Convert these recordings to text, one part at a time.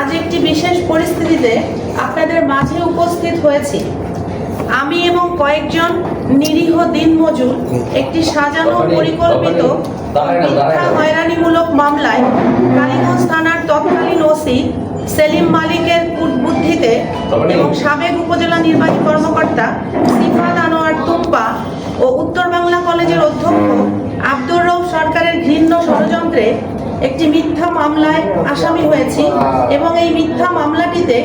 আজ একটি বিশেষ পরিস্থিতিতে আপনাদের মাঝে উপস্থিত হয়েছি। আমি এবং কয়েকজন নিরীহ দিনমজুর একটি সাজানো পরিকল্পিত মিথ্যা হয়রানিমূলক মামলায় কালীগঞ্জ থানার তৎকালীন ওসি সেলিম মালিকের বুদ্ধিতে এবং সাবেক উপজেলা নির্বাহী কর্মকর্তা সিফাত আনোয়ার তুম্পা ও উত্তর বাংলা কলেজের অধ্যক্ষ আব্দুর রৌফ সরকারের ঘৃণ্য ষড়যন্ত্রে একটি মিথ্যা মামলায় আসামি হয়েছি এবং এই মিথ্যা মামলাটিতে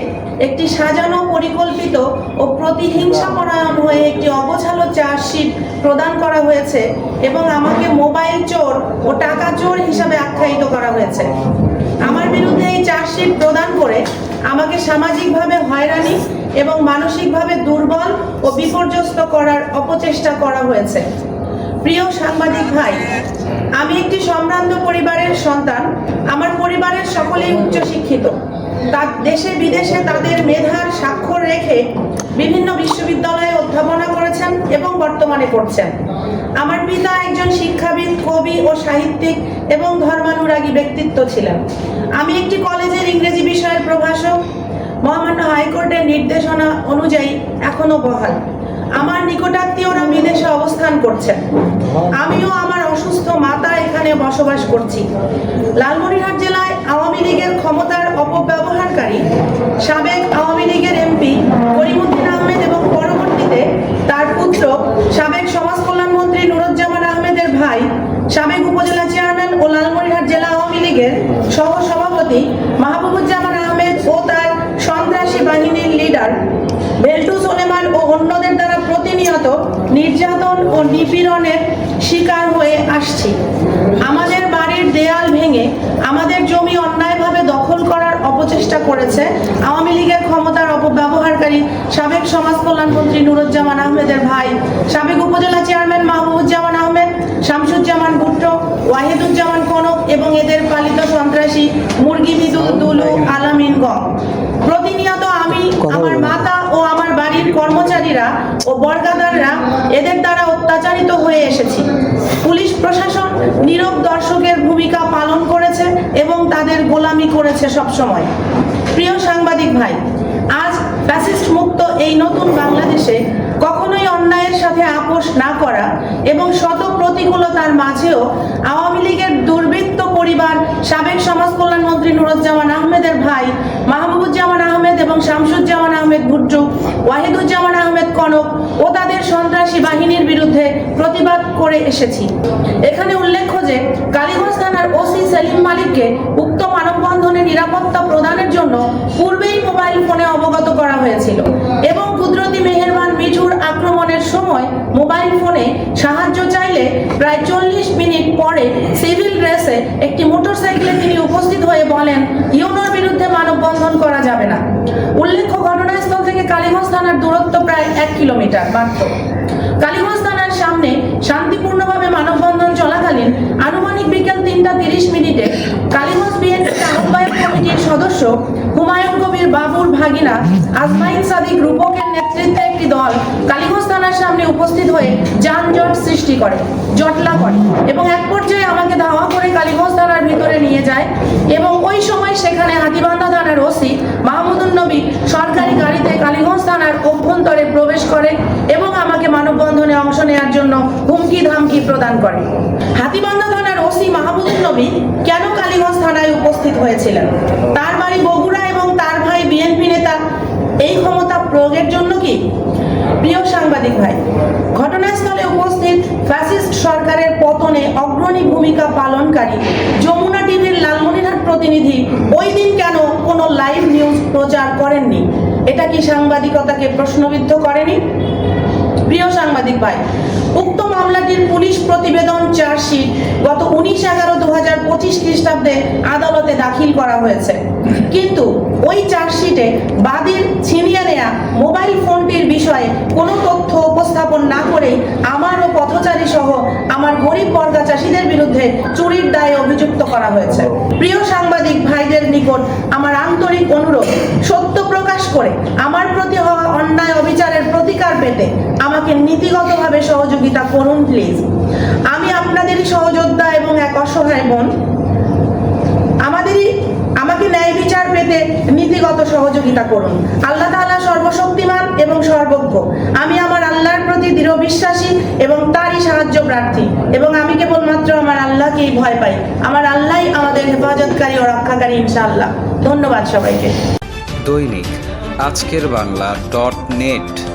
একটি সাজানো, পরিকল্পিত ও প্রতিহিংসা পরায়ণ হয়ে একটি অগোছালো চার্জশিট প্রদান করা হয়েছে এবং আমাকে মোবাইল চোর ও টাকা চোর হিসাবে আখ্যায়িত করা হয়েছে। আমার বিরুদ্ধে এই চার্জশিট প্রদান করে আমাকে সামাজিকভাবে হয়রানি এবং মানসিকভাবে দুর্বল ও বিপর্যস্ত করার অপচেষ্টা করা হয়েছে। প্রিয় সাংবাদিক ভাই, আমি একটি সম্ভ্রান্ত পরিবারের সন্তান। আমার পরিবারের সকলেই উচ্চশিক্ষিত। তার দেশে বিদেশে তাদের মেধার স্বাক্ষর রেখে বিভিন্ন বিশ্ববিদ্যালয়ে অধ্যাপনা করেছেন এবং বর্তমানে করছেন আমার পিতা একজন শিক্ষাবিদ, কবি ও সাহিত্যিক এবং ধর্মানুরাগী ব্যক্তিত্ব ছিলেন। আমি একটি কলেজের ইংরেজি বিষয়ের প্রভাষক। মহামান্য হাইকোর্টের নির্দেশনা অনুযায়ী এখনও বহাল। আমার নিকটাত্মীয়রা বিদেশে অবস্থান করছেন। আমিও আমার অসুস্থ মাতা এখানে বসবাস করছি। লালমনিরহাট জেলায় আওয়ামী লীগের ক্ষমতার অপব্যবহারকারী সাবেক আওয়ামী লীগের এমপি করিমুদ্দিন আহমেদ এবং পরবর্তীতে তার পুত্র সাবেক সমাজ কল্যাণ মন্ত্রী নুরুজ্জামান আহমেদের ভাই সাবেক উপজেলা চেয়ারম্যান ও লালমনিরহাট জেলা আওয়ামী লীগের সহ সভাপতি মাহবুবুজ্জামান আহমেদ ও তার সন্ত্রাসী বাহিনীর লিডার বেল্টু সোলেমান ও অন্যদের নির্যাতন ও নিপীড়নের শিকার হয়ে আসছি। আমাদের বাড়ির দেয়াল ভেঙে আমাদের জমি অন্যায়ভাবে দখল করার অপচেষ্টা করেছে আওয়ামী লীগের ক্ষমতার অপব্যবহারকারী সাবেক সমাজ কল্যাণ মন্ত্রী নুরুজ্জামান আহমেদের ভাই, সাবেক উপজেলা চেয়ারম্যান মাহবুবুজ্জামান আহমেদ, শামসুজ্জামান ভুট্টো, ওয়াহিদুজ্জামান কনক এবং এদের পালিত সন্ত্রাসী মুরগি বিদুল দুলু আলামিন গম প্রতিনিয়ত আমি আমার মাতা ও আমার বাড়ির কর্মচারীরা ও বর্গাদাররা এদের দ্বারা অত্যাচারিত হয়ে এসেছি। পুলিশ প্রশাসন নীরব দর্শকের ভূমিকা পালন করেছে এবং তাদের গোলামি করেছে সবসময়। প্রিয় সাংবাদিক ভাই, আজ ফ্যাসিস্ট মুক্ত এই নতুন বাংলাদেশে কখনোই অন্যায়ের সাথে আপোষ না করা এবং শত প্রতিকূলতার মাঝেও আওয়ামী লীগের দুর্বৃত্ত পরিবার সাবেক সমাজ কল্যাণ মন্ত্রী নুরুজ্জামান আহমেদের ভাই আহমেদ এবং শামসুজ্জামান আহমেদ ভুট্টু, ওয়াহিদুজ্জামান আহমেদ কনক ও তাদের সন্ত্রাসী বাহিনীর বিরুদ্ধে প্রতিবাদ করে এসেছি। এখানে উল্লেখ্য যে, কালীগঞ্জ থানার ওসি সেলিম মালিককে উক্ত মানববন্ধনে নিরাপত্তা প্রদানের জন্য পূর্বেই মোবাইল ফোনে অবগত করা হয়েছিল এবং কুদরতি মেহেরবান মিঠুর আক্রমণের সময় মোবাইল ফোনে সাহায্য চাইলে প্রায় চল্লিশ মিনিট পরে সিভিল ড্রেসে একটি মোটরসাইকেলে তিনি উপস্থিত হয়ে বলেন, ইউনোর বিরুদ্ধে মানববন্ধন করা যাবে না উল্লেখ্য ঘটনাস্থল থেকে কালীগঞ্জ থানার দূরত্ব প্রায় এক কিলোমিটার মাত্র। কালীগঞ্জ থানার সামনে শান্তিপূর্ণভাবে মানববন্ধন চলাকালীন আনুমানিক বিকেল তিনটা তিরিশ মিনিটে কালীগঞ্জ বিএনপি আহ্বায়ক কমিটির সদস্য হুমায়ুন কবির বাবুর ভাগিনা আজমাইন সাদিক রূপকের নেতৃত্বে একটি দল কালীগঞ্জ থানার সামনে উপস্থিত হয়ে যানজট সৃষ্টি করে, জটলা করে এবং এক পর্যায়ে আমাকে ধাওয়া করে কালীগঞ্জ থানার ভিতরে নিয়ে যায় এবং ওই সময় সেখানে হাতিবান্ধা থানার ওসি মাহমুদুল নবী সরকারি গাড়িতে কালীগঞ্জ থানার অভ্যন্তরে প্রবেশ করে এবং আমাকে মানববন্ধনে অংশ নেওয়ার জন্য হুমকি ধামকি প্রদান করে। হাতিবান্ধা থানার ওসি মাহমুদুল নবী কেন কালীগঞ্জ থানায় উপস্থিত হয়েছিলেন? তার বাড়ি বগুড়া এবং তার ভাই বিএনপি নেতা, এই ক্ষমতা প্রয়োগের জন্য কি? প্রিয় সাংবাদিক ভাই, ঘটনাস্থলে উপস্থিত ফ্যাসিস্ট সরকারের পতনে অগ্রণী ভূমিকা পালনকারী যমুনা টিভির লালমনিরহাট প্রতিনিধি ওই দিন কেন কোনো লাইভ নিউজ প্রচার করেননি? এটা কি সাংবাদিকতাকে প্রশ্নবিদ্ধ করেনি? প্রিয় সাংবাদিক ভাই, উক্ত মামলাটির পুলিশ প্রতিবেদন, চার্জশিট গত উনিশ এগারো দু হাজার পঁচিশ খ্রিস্টাব্দে আদালতে দাখিল করা হয়েছে। কিন্তু ওই চার্জশিটে বাদীর ছিনিয়ে নেয়া মোবাইল ফোনটির বিষয়ে কোনো তথ্য উপস্থাপন না করেই আমার ও পথচারী সহ আমার গরিব বর্গা চাষিদের বিরুদ্ধে চুরির দায়ে অভিযুক্ত করা হয়েছে। প্রিয় সাংবাদিক ভাইদের নিকট আমার আন্তরিক অনুরোধ, সত্য প্রকাশ করে আমার প্রতি হওয়া অন্যায় অবিচারের প্রতিকার পেতে আমাকে নীতিগতভাবে সহযোগিতা করুন প্লিজ আমি আপনাদেরই সহযোদ্ধা এবং এক অসহায় বোন। আমাদেরই, আমাকে ন্যায় বিচার পেতে নীতিগত সহযোগিতা করুন। আল্লাহ তাআলা সর্বশক্তিমান এবং সর্বজ্ঞ। আমি আমার আল্লাহর প্রতি দৃঢ় বিশ্বাসী এবং তারই সাহায্য প্রার্থী। এবং আমি কেবলমাত্র আমার আল্লাহকেই ভয় পাই। আমার আল্লাহই আমাদের হেফাজতকারী ও রক্ষাকারী, ইনশাআল্লাহ। ধন্যবাদ সবাইকে। দৈনিক আজকের বাংলা ডট নেট।